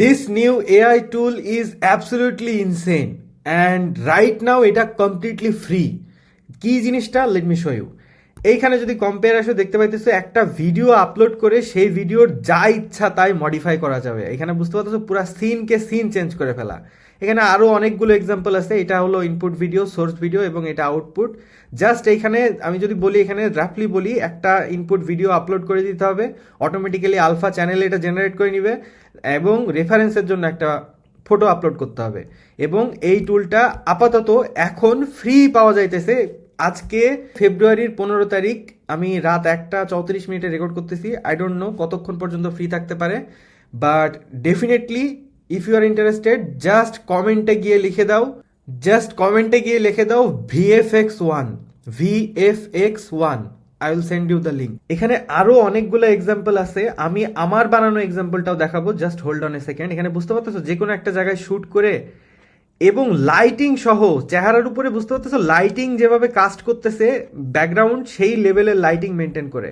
This new AI tool is absolutely insane and right now এটা completely free কি জিনিসটা? Let me show you এইখানে যদি compare আসো, দেখতে পাইতেছো একটা ভিডিও আপলোড করে সেই ভিডিওর যা ইচ্ছা তাই মডিফাই করা যাবে। এখানে বুঝতে পারতেছো পুরো সিনকে সিন চেঞ্জ করে ফেলা। এখানে আরও অনেকগুলো এক্সাম্পল আছে। এটা হলো ইনপুট ভিডিও সোর্স ভিডিও এবং এটা আউটপুট জাস্ট এইখানে আমি যদি বলি, এখানে রাফলি বলি, একটা ইনপুট ভিডিও আপলোড করে দিতে হবে। অটোমেটিক্যালি আলফা চ্যানেলে এটা জেনারেট করে নিবে এবং রেফারেন্সের জন্য একটা ফটো আপলোড করতে হবে। এবং এই টুলটা আপাতত এখন ফ্রি পাওয়া যাইতেছে। আজকে ফেব্রুয়ারির পনেরো তারিখ, আমি রাত একটা চৌত্রিশ মিনিটে রেকর্ড করতেছি। আই ডোন্ট নো কতক্ষণ পর্যন্ত ফ্রি থাকতে পারে but definitely if you are interested just কমেন্টে গিয়ে লিখে দাও। জাস্ট কমেন্টে গিয়ে লিখে দাও VFX one VFX one I will send you the link এখানে আরও অনেকগুলো এক্সাম্পল আছে। আমি আমার বানানো এক্সাম্পলটাও দেখাবো। Just hold on a second এখানে বুঝতে পারতেছো? যে কোনো একটা জায়গায় শুট করে এবং লাইটিং সহ চেহারার উপরে বুঝতে পারতেছো? লাইটিং যেভাবে কাস্ট করতেছে ব্যাকগ্রাউন্ড সেই লেভেলের লাইটিং মেনটেন করে।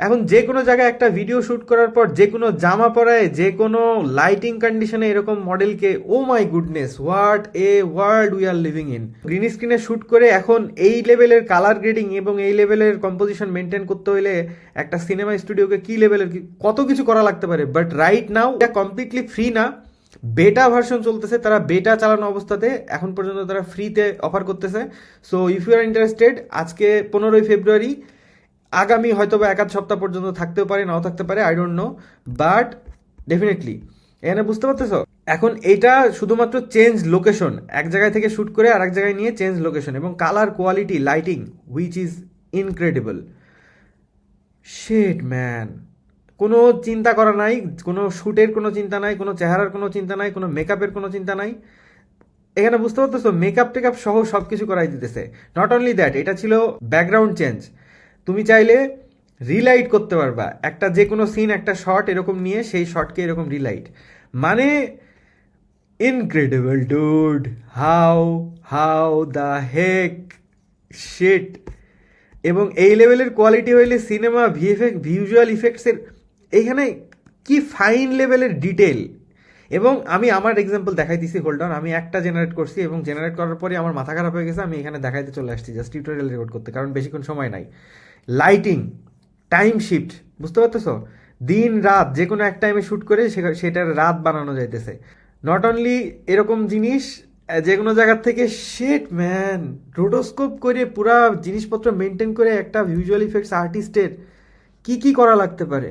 এখন যে কোনো জায়গায় একটা ভিডিও শুট করার পর যে কোনো জামা পরায়, যে কোনো লাইটিং কন্ডিশনে এরকম মডেলকে ও my goodness what a world we are living in green স্ক্রিনে শুট করে এখন এই লেভেলের কালার গ্রেডিং এবং এই লেভেলের কম্পোজিশন মেনটেন করতে হলে একটা সিনেমা স্টুডিওকে কি লেভেলের কত কিছু করা লাগতে পারে? বাট রাইট নাও এটা কমপ্লিটলি ফ্রি না। বেটা ভার্সন চলতেছে, তারা বেটা চালানো অবস্থাতে, এখন পর্যন্ত তারা ফ্রিতে অফার করতেছে। So if you are interested আজকে পনেরোই ফেব্রুয়ারি আগামী হয়তো বা এক আধ সপ্তাহ পর্যন্ত থাকতেও পারে, নাও থাকতে পারে I don't know but definitely এখানে বুঝতে পারতেছো? এখন এটা শুধুমাত্র চেঞ্জ লোকেশন এক জায়গায় থেকে শ্যুট করে আর এক জায়গায় নিয়ে চেঞ্জ লোকেশন এবং colour quality lighting which is incredible shit man কোনো চিন্তা করা নাই, কোনো শ্যুটের কোনো চিন্তা নাই, কোনো চেহারার কোনো চিন্তা নাই, কোনো মেকআপের কোনো চিন্তা নাই। এখানে বুঝতে পারতেছো? মেকআপ টেকআপ সহ সব কিছু করাই দিতেছে। নট অনলি দ্যাট এটা ছিল ব্যাকগ্রাউন্ড চেঞ্জ তুমি চাইলে রিলাইট করতে পারবা। একটা যে কোনো সিন একটা শট এরকম নিয়ে সেই শটকে এরকম রিলাইট মানে incredible dude how how the heck shit এবং এই লেভেলের কোয়ালিটি হইলে সিনেমা ভিএফএক্স ভিজুয়াল ইফেক্টসের এইখানে কি ফাইন লেভেলের ডিটেল এবং আমি আমার এক্সাম্পল দেখাইতেছি হোল্ড অন আমি একটা জেনারেট করছি এবং জেনারেট করার পরে আমার মাথা খারাপ হয়ে গেছে, আমি এখানে দেখাইতে চলে আসছি জাস্ট টিউটোরিয়াল রেকর্ড করতে, কারণ বেশিক্ষণ সময় নাই। লাইটিং টাইম শিফট বুঝতে পারতেছো? দিন, রাত যে কোনো এক টাইমে শ্যুট করে সেটার রাত বানানো যাইতেছে। নট অনলি এরকম জিনিস যে কোনো জায়গার থেকে শেট ম্যান রোডোস্কোপ করে পুরা জিনিসপত্র মেনটেন করে একটা ভিজুয়াল ইফেক্টস আর্টিস্টের কি কি করা লাগতে পারে?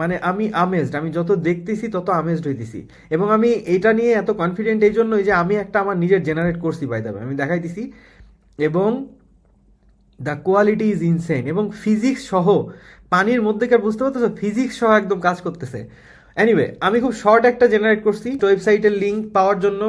মানে আমি আমেজড আমি যত দেখতেছি তত আমেজড হইতেছি। এবং আমি এটা নিয়ে এত কনফিডেন্ট এই জন্যই যে আমি একটা আমার নিজের জেনারেট করছি বাই দাবে আমি দেখাইতেছি। এবং দ্য কোয়ালিটি ইজ ইনসেন এবং ফিজিক্স সহ, পানির মধ্যেকার বুঝতে পারতেছো? ফিজিক্স সহ একদম কাজ করতেছে। এনিওয়ে আমি খুব শর্ট একটা জেনারেট করছি। ওয়েবসাইটের লিঙ্ক পাওয়ার জন্য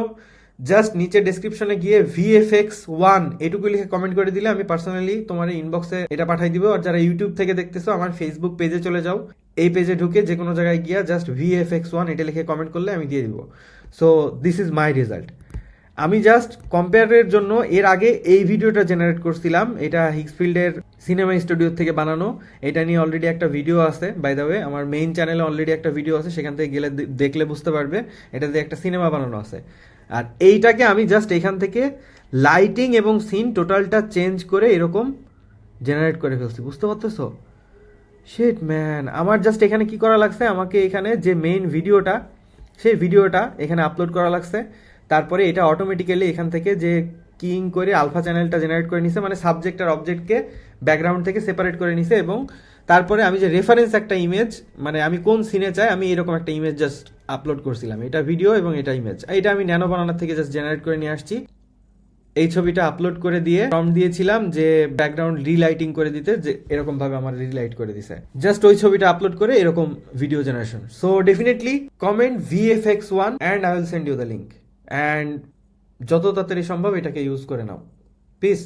জাস্ট নিচে ডেসক্রিপশনে গিয়ে ভিএফএক্স ওয়ান এটুকু লিখে কমেন্ট করে দিলে আমি পার্সোনালি তোমার ইনবক্সে এটা পাঠাই দিব। আর যারা ইউটিউব থেকে দেখতেছো, আমার ফেসবুক পেজে চলে যাও। এই পেজে ঢুকে যে কোনো জায়গায় গিয়া জাস্ট ভিএফএক্স ওয়ান এটা লিখে কমেন্ট করলে আমি দিয়ে দিব। So this is my result আমি জাস্ট কম্পেয়ারের জন্য এর আগে এই ভিডিওটা জেনারেট করছিলাম। এটা হিক্সফিল্ডের সিনেমা স্টুডিও থেকে বানানো। এটা নিয়ে অলরেডি একটা ভিডিও আছে বাই দ্য ওয়ে আমার মেইন চ্যানেলে অলরেডি একটা ভিডিও আছে, সেখান থেকে গেলে দেখলে বুঝতে পারবে। এটা দিয়ে একটা সিনেমা বানানো আছে। আর এইটাকে আমি জাস্ট এখান থেকে লাইটিং এবং সিন টোটালটা চেঞ্জ করে এরকম জেনারেট করে ফেলছি। বুঝতে পারতেছো? শেট ম্যান আমার জাস্ট এখানে কি করা লাগছে? আমাকে এখানে যে মেইন ভিডিওটা সেই ভিডিওটা এখানে আপলোড করা লাগছে। তারপরে এটা অটোমেটিক্যালি এখান থেকে যে কিং করে আলফা চ্যানেলটা জেনারেট করে নিছে মানে সাবজেক্ট আর অবজেক্টকে ব্যাকগ্রাউন্ড থেকে সেপারেট করে নিছে এবং তারপরে আমি যে রেফারেন্স একটা ইমেজ মানে আমি কোন সিনে চাই আমি এরকম একটা ইমেজ জাস্ট আপলোড করছিলাম। এটা ভিডিও এবং এটা ইমেজ এটা আমি ন্যানো বানানোর থেকে জাস্ট জেনারেট করে নিয়ে আসছি। এই ছবিটা আপলোড করে দিয়ে ফর্ম দিয়েছিলাম যে ব্যাকগ্রাউন্ড রিলাইটিং করে দিতে, যে এরকম ভাবে আমার রিলাইট করে দিছে। জাস্ট ওই ছবিটা আপলোড করে এরকম video generation so definitely comment VFX one and I will send you the link and যত তাড়াতাড়ি সম্ভব এটাকে ইউজ করে নাও। পিস